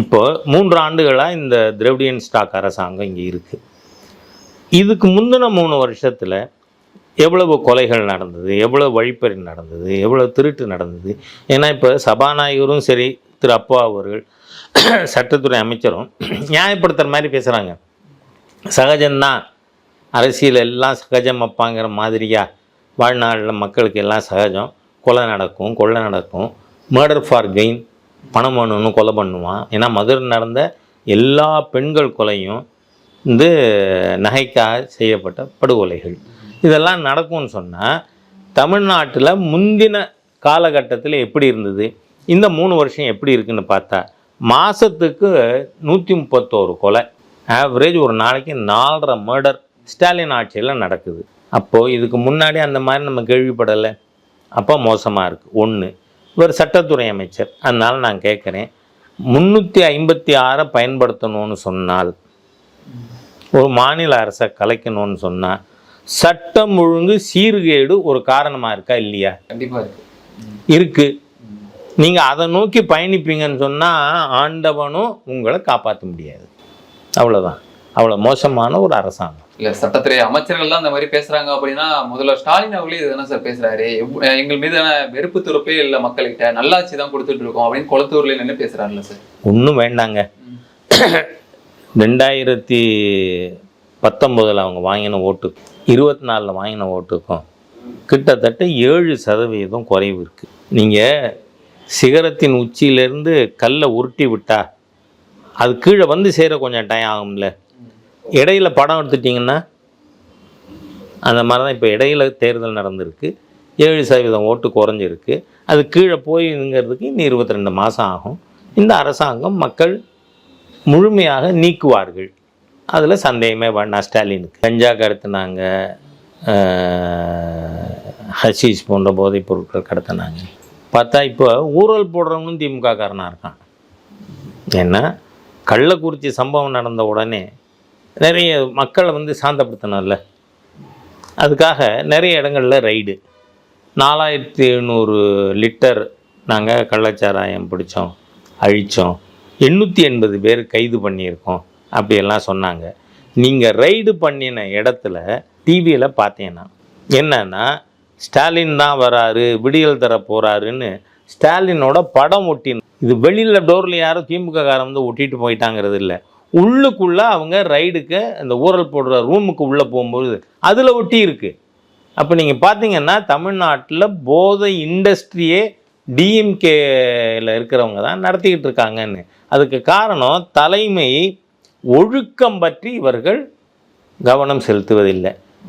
இப்போ மூன்று ஆண்டுகளாக இந்த திரவிடியன் ஸ்டாக் அரசாங்கம் இங்கே இருக்குது இதுக்கு முந்தின மூணு வருஷத்தில் எவ்வளவு கொலைகள் நடந்தது எவ்வளோ வழிப்பறி நடந்தது எவ்வளோ திருட்டு நடந்தது? ஏன்னா இப்போ சபாநாயகரும் சரி திரு அப்பா அவர்கள் சட்டத்துறை அமைச்சரும் நியாயப்படுத்துகிற மாதிரி பேசுகிறாங்க சகஜம்தான். அரசியல் எல்லாம் சகஜம் அப்பாங்கிற மாதிரியாக வாழ்நாளில் மக்களுக்கு எல்லாம் சகஜம். கொலை நடக்கும் கொள்ளை நடக்கும். மர்டர் ஃபார் கெயின் பணம் பண்ணணும் கொலை பண்ணுவான். ஏன்னா மதுரை நடந்த எல்லா பெண்கள் கொலையும் வந்து நகைக்காக செய்யப்பட்ட படுகொலைகள். இதெல்லாம் நடக்கும்னு சொன்னால் தமிழ்நாட்டில் முந்தின காலகட்டத்தில் எப்படி இருந்தது? இந்த மூணு வருஷம் எப்படி இருக்குன்னு பார்த்தா மாதத்துக்கு நூற்றி முப்பத்தோரு கொலை. ஆவரேஜ் ஒரு நாளைக்கு நாலரை மர்டர் ஸ்டாலின் ஆட்சியில் நடக்குது. அப்போது இதுக்கு முன்னாடி அந்த மாதிரி நம்ம கேள்விப்படலை. அப்போ மோசமாக இருக்குது ஒன்று இவர் சட்டத்துறை அமைச்சர். அதனால் நான் கேட்குறேன் முந்நூற்றி ஐம்பத்தி ஆறை பயன்படுத்தணும்னு சொன்னால் ஒரு மாநில அரசை கலைக்கணும்னு சொன்னால் சட்டம் ஒழுங்கு சீர்கேடு ஒரு காரணமாக இருக்கா இல்லையா? கண்டிப்பா இருக்கு. இருக்கு. நீங்கள் அதை நோக்கி பயணிப்பீங்கன்னு சொன்னால் ஆண்டவனும் உங்களை காப்பாற்ற முடியாது. அவ்வளோதான் அவ்வளோ மோசமான ஒரு அரசாங்கம். இல்ல சட்டத்துறை அமைச்சர்கள் தான் இந்த மாதிரி பேசுறாங்க அப்படின்னா முதல்ல ஸ்டாலின் அவர்களே இதுதானே சார் பேசுறாரு. எங்கள் மீதான வெறுப்பு துறப்பே இல்ல மக்கள்கிட்ட. நல்லாட்சி தான் கொடுத்துட்டு இருக்கோம் அப்படின்னு குளத்தூர்ல நின்று பேசுறாருல்ல சார். ஒன்றும் வேண்டாங்க. ரெண்டாயிரத்தி பத்தொம்போதில் அவங்க வாங்கின ஓட்டு இருபத்தி நாலில் வாங்கின ஓட்டுக்கும் கிட்டத்தட்ட ஏழு சதவீதம் குறைவு இருக்குது நீங்கள் சிகரத்தின் உச்சியிலேருந்து கல்லை உருட்டி விட்டா அது கீழே வந்து சேர கொஞ்சம் டைம் ஆகும்ல. இடையில படம் எடுத்துட்டிங்கன்னா அந்த மாதிரி தான் இப்போ இடையில தேர்தல் நடந்திருக்கு. ஏழு சதவீதம் ஓட்டு குறைஞ்சிருக்கு. அது கீழே போய்ங்கிறதுக்கு இன்னும் இருபத்தி ரெண்டு மாதம் ஆகும். இந்த அரசாங்கம் மக்கள் முழுமையாக நீக்குவார்கள். அதில் சந்தேகமே வேண்டாம் ஸ்டாலினுக்கு. கஞ்சா கடத்தினாங்க ஹசீஸ் போன்ற போதைப் பொருட்கள் கடத்தினாங்க. பார்த்தா இப்போ ஊழல் போடுறவனும் திமுக காரனாக இருக்கான். ஏன்னா கள்ளக்குறிச்சி சம்பவம் நடந்த உடனே நிறைய மக்களை வந்து சாந்தப்படுத்தணும்ல அதுக்காக நிறைய இடங்களில் ரைடு நாலாயிரத்தி எழுநூறு லிட்டர் நாங்கள் கள்ளச்சாராயம் பிடிச்சோம் அழித்தோம் எண்ணூற்றி எண்பது பேர் கைது பண்ணியிருக்கோம் அப்படியெல்லாம் சொன்னாங்க. நீங்கள் ரைடு பண்ணின இடத்துல டிவியில் பார்த்தீங்கன்னா என்னன்னா ஸ்டாலின் தான் வராரு விடியல் தர போகிறாருன்னு ஸ்டாலினோட படம் ஒட்டின இது வெளியில் டோரில் யாரும் திமுக காரம் வந்து ஒட்டிட்டு போயிட்டாங்கிறது இல்லை. உள்ளுக்குள்ளே அவங்க ரைடுக்கு அந்த ஊரல் போடுற ரூமுக்கு உள்ளே போகும்போது அதில் ஒட்டி இருக்குது அப்போ நீங்கள் பார்த்தீங்கன்னா தமிழ்நாட்டில் போதை இண்டஸ்ட்ரியே டிஎம்கேயில் இருக்கிறவங்க தான் நடத்திக்கிட்டு இருக்காங்கன்னு. அதுக்கு காரணம் தலைமை ஒழுக்கம் பற்றி இவர்கள் கவனம் செலுத்துவதில்லை.